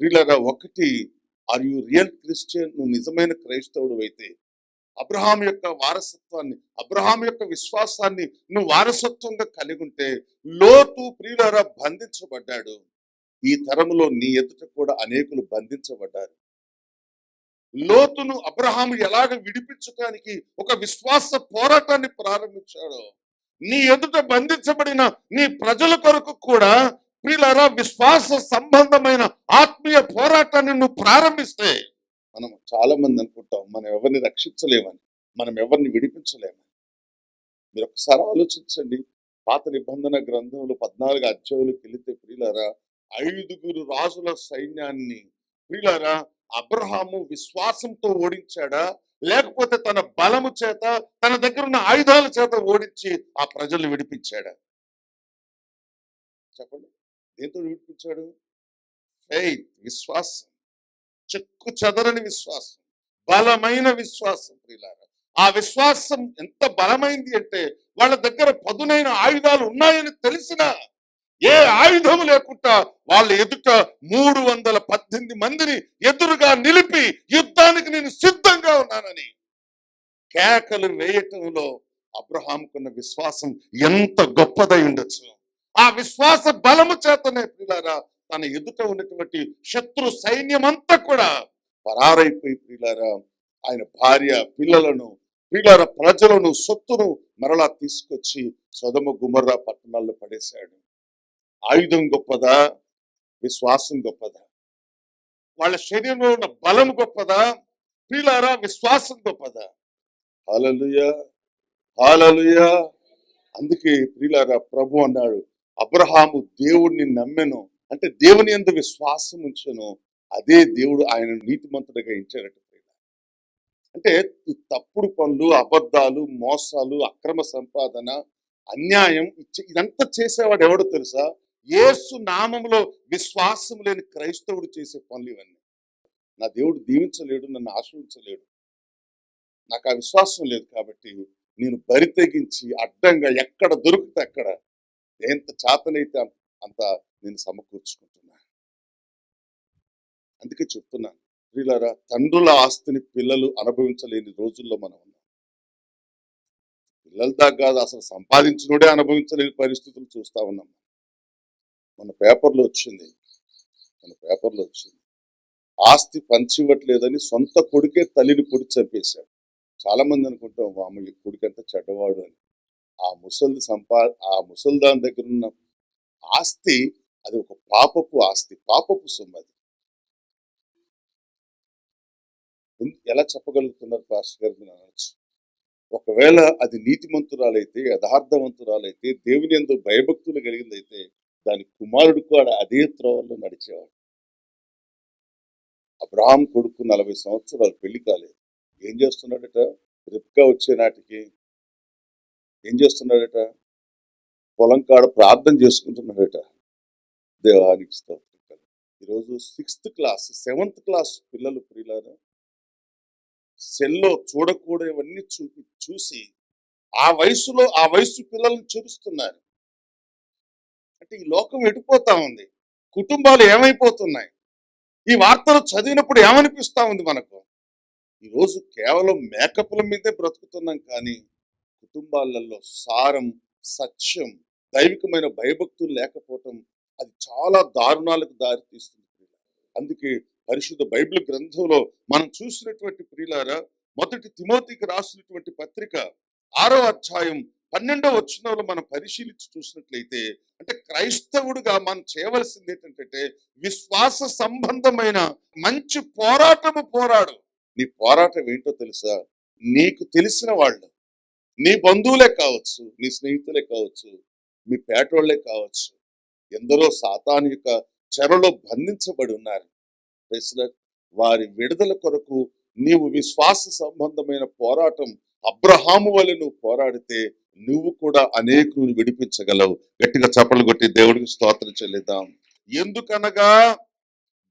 ప్రియులరా ఒకటి are you real Christian? నువ్వు నిజమైన క్రైస్తవుడు అయితే అబ్రహాం యొక్క వారసత్వాన్ని అబ్రహాం యొక్క విశ్వాసాన్ని నువ్వు వారసత్వంగా కలిగి ఉంటే లోతు ప్రియులరా బంధించబడ్డాడు. ఈ తరములో నీ ఎదుట కూడా అనేకులు బంధించబడ్డారు. లోతును అబ్రహాము ఎలాగ విడిపించడానికి ఒక విశ్వాస పోరాటాన్ని ప్రారంభించాడో నీ ఎదుట బంధించబడిన నీ ప్రజల కొరకు కూడా ప్రియులారా విశ్వాస సంబంధమైన ఆత్మీయ పోరాటాన్ని నువ్వు ప్రారంభిస్తే మనం చాలా మంది అనుకుంటాం మనం ఎవరిని రక్షించలేమని మనం ఎవరిని విడిపించలేమని. మీరు ఒకసారి ఆలోచించండి. పాత నిబంధన గ్రంథంలో పద్నాలుగు అధ్యాయులకు వెళితే ప్రియులారా ఐదుగురు రాజుల సైన్యాన్ని ప్రియులారా అబ్రహాము విశ్వాసంతో ఓడించాడా? లేకపోతే తన బలము చేత తన దగ్గర ఉన్న ఆయుధాల చేత ఓడించి ఆ ప్రజలు విడిపించాడా? చెప్పండి. దేంతో విడిపించాడు ఫెయిత్ విశ్వాసం. చెక్కు చెదరని విశ్వాసం. బలమైన విశ్వాసం ప్రియులారా. ఆ విశ్వాసం ఎంత బలమైంది అంటే వాళ్ళ దగ్గర పదునైన ఆయుధాలు ఉన్నాయని తెలిసిన ఏ ఆయుధం లేకుండా వాళ్ళ ఎదుట మూడు వందల పద్దెనిమిది మందిని ఎదురుగా నిలిపి యుద్ధానికి నేను సిద్ధంగా ఉన్నానని. కేకలు వేయటంలో అబ్రహాంకున్న విశ్వాసం ఎంత గొప్పదై ఉండొచ్చు? ఆ విశ్వాస బలము చేతనే ప్రియులారా తన ఎదుట ఉన్నటువంటి శత్రు సైన్యమంతా కూడా పరారైపోయి ప్రియులారా ఆయన భార్య పిల్లలను ప్రియులార ప్రజలను సొత్తును మరలా తీసుకొచ్చి సొదమ గుమర్రా పట్టణాల్లో పడేశాడు. ఆయుధం గొప్పదా? విశ్వాసం గొప్పదా? వాళ్ళ శరీరంలో ఉన్న బలం గొప్పదా? ప్రియులారా విశ్వాసం గొప్పదా? హాలలుయా! హాలలుయా! అందుకే ప్రియులారా ప్రభు అన్నాడు అబ్రహాము దేవుణ్ణి నమ్మెను అంటే దేవుని ఎంత విశ్వాసం ఉంచను అదే దేవుడు ఆయన నీతిమంతుడిగా ఇచ్చాడట అంటే ఈ తప్పుడు పనులు అబద్ధాలు మోసాలు అక్రమ సంపాదన అన్యాయం ఇదంతా చేసేవాడు ఎవడో తెలుసా? ఏసు నామంలో విశ్వాసం లేని క్రైస్తవుడు చేసే పనులు ఇవన్నీ. నా దేవుడు దీవించలేడు నన్ను ఆశ్రయించలేడు. నాకు ఆ విశ్వాసం లేదు కాబట్టి నేను బరి తెగించి అడ్డంగా ఎక్కడ దొరికితే అక్కడ ఎంత చేతనైతే అంత- నేను సమకూర్చుకుంటున్నా. అందుకే చెప్తున్నాను ప్రియులరా తండ్రుల ఆస్తిని పిల్లలు అనుభవించలేని రోజుల్లో మనం ఉన్నాం. పిల్లల దాకా కాదు అసలు సంపాదించినోడే అనుభవించలేని పరిస్థితులు చూస్తా ఉన్నాం మన. పేపర్లో వచ్చింది మన పేపర్లో వచ్చింది. ఆస్తి పంచివ్వట్లేదని సొంత కొడుకే తల్లిని పొడి చంపేశాడు. చాలామంది అనుకుంటాం వామ ఈ కొడుకు ఎంత చెడ్డవాడు అని. ఆ ముసలి సంపా ఆ ముసల్దాన్ దగ్గర ఉన్న ఆస్తి అది ఒక పాపపు ఆస్తి పాపపు సొమ్మది ఎలా చెప్పగలుగుతున్నారు పాస్టర్ గారు మీరు అనొచ్చు. ఒకవేళ అది నీతిమంతురాలైతే యథార్థవంతురాలైతే దేవుని ఎందు భయభక్తులు కలిగిందైతే దాని కుమారుడు కూడా అదే త్రోవల్లో నడిచేవాడు. అబ్రహాం కొడుకు నలభై సంవత్సరాలు పెళ్ళి కాలేదు. ఏం చేస్తున్నాడట? రిప్కా వచ్చే నాటికి ఏం చేస్తున్నాడట పొలం కాడ ప్రార్థన చేసుకుంటున్నాడట దేవానికి స్తోత్రం ఈరోజు సిక్స్త్ క్లాస్ సెవెంత్ క్లాస్ పిల్లలు ప్రియులారా సెల్లో చూడకూడవన్నీ చూపి చూసి ఆ వయసులో ఆ వయసు పిల్లల్ని చూపిస్తున్నారు అంటే ఈ లోకం ఎడిపోతా ఉంది? కుటుంబాలు ఏమైపోతున్నాయి? ఈ వార్తలు చదివినప్పుడు ఏమనిపిస్తా ఉంది మనకు? ఈరోజు కేవలం మేకప్ల మీదే బ్రతుకుతున్నాం కానీ కుటుంబాలలో సారం సత్యం దైవికమైన భయభక్తులు లేకపోవటం అది చాలా దారుణాలకు దారి తీస్తుంది అందుకే పరిశుద్ధ బైబిల్ గ్రంథంలో మనం చూసినటువంటి ప్రియులారా మొదటి తిమోతికి రాసినటువంటి పత్రిక ఆరో అధ్యాయం పన్నెండో వచ్చినలో మనం పరిశీలించి చూసినట్లయితే అంటే క్రైస్తవుడుగా మనం చేయవలసింది ఏంటంటే విశ్వాస సంబంధమైన మంచి పోరాటము పోరాడు. నీ పోరాటం ఏంటో తెలుసా? నీకు తెలిసిన వాళ్ళు నీ బంధువులే కావచ్చు నీ స్నేహితులే కావచ్చు మీ పేటోళ్ళే కావచ్చు ఎందరో సాతాను యొక్క చెరలో బంధించబడి ఉన్నారు. వారి విడుదల కొరకు నీవు విశ్వాస సంబంధమైన పోరాటం అబ్రహాము వలె నువ్వు పోరాడితే నువ్వు కూడా అనేకులను విడిపించగలవు. గట్టిగా చప్పలు కొట్టి దేవుడికి స్తోత్రం చెల్లిద్దాం. ఎందుకనగా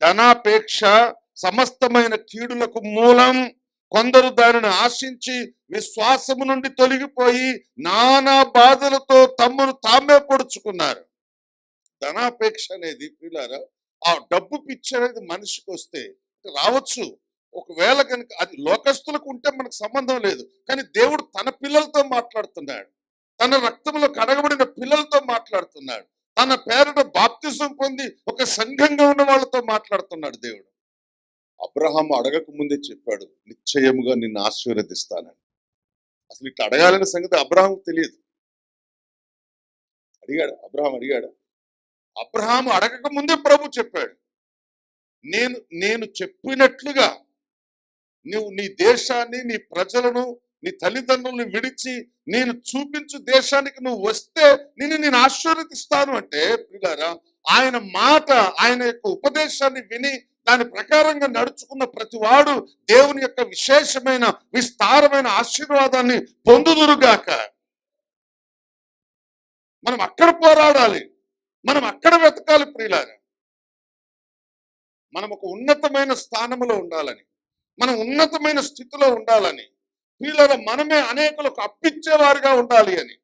ధనాపేక్ష సమస్తమైన కీడులకు మూలం కొందరు దానిని ఆశించి విశ్వాసము నుండి తొలగిపోయి నానా బాధలతో తమ్మును తామే పొడుచుకున్నారు. ధనాపేక్ష అనేది పిల్లారా ఆ డబ్బు పిచ్చి అనేది మనిషికి వస్తే రావచ్చు. ఒకవేళ కనుక అది లోకస్తులకు ఉంటే మనకు సంబంధం లేదు. కానీ దేవుడు తన పిల్లలతో మాట్లాడుతున్నాడు. తన రక్తంలో కడగబడిన పిల్లలతో మాట్లాడుతున్నాడు. తన పేరుట బాప్తిజం పొంది ఒక సంఘంగా ఉన్న వాళ్ళతో మాట్లాడుతున్నాడు దేవుడు. అబ్రహాం అడగక ముందే చెప్పాడు నిశ్చయముగా నిన్ను ఆశీర్వదిస్తానని. అసలు ఇట్లా అడగాలనే సంగతి అబ్రహాం తెలియదు. అడిగాడు అబ్రహాం అడిగాడు అబ్రహాం అడగక ముందే ప్రభు చెప్పాడు నేను నేను చెప్పినట్లుగా నువ్వు నీ దేశాన్ని నీ ప్రజలను నీ తల్లిదండ్రులను విడిచి నేను చూపించు దేశానికి నువ్వు వస్తే నిన్ను నేను ఆశీర్వదిస్తాను. అంటే పిల్లారా ఆయన మాట ఆయన యొక్క ఉపదేశాన్ని విని దాని ప్రకారంగా నడుచుకున్న ప్రతివాడు దేవుని యొక్క విశేషమైన విస్తారమైన ఆశీర్వాదాన్ని పొందుదురుగాక మనం అక్కడ పోరాడాలి. మనం అక్కడ వెతకాలి ప్రియులారా. మనం ఒక ఉన్నతమైన స్థానంలో ఉండాలని మనం ఉన్నతమైన స్థితిలో ఉండాలని ప్రియులారా మనమే అనేకులకు అప్పించేవారుగా ఉండాలి అని.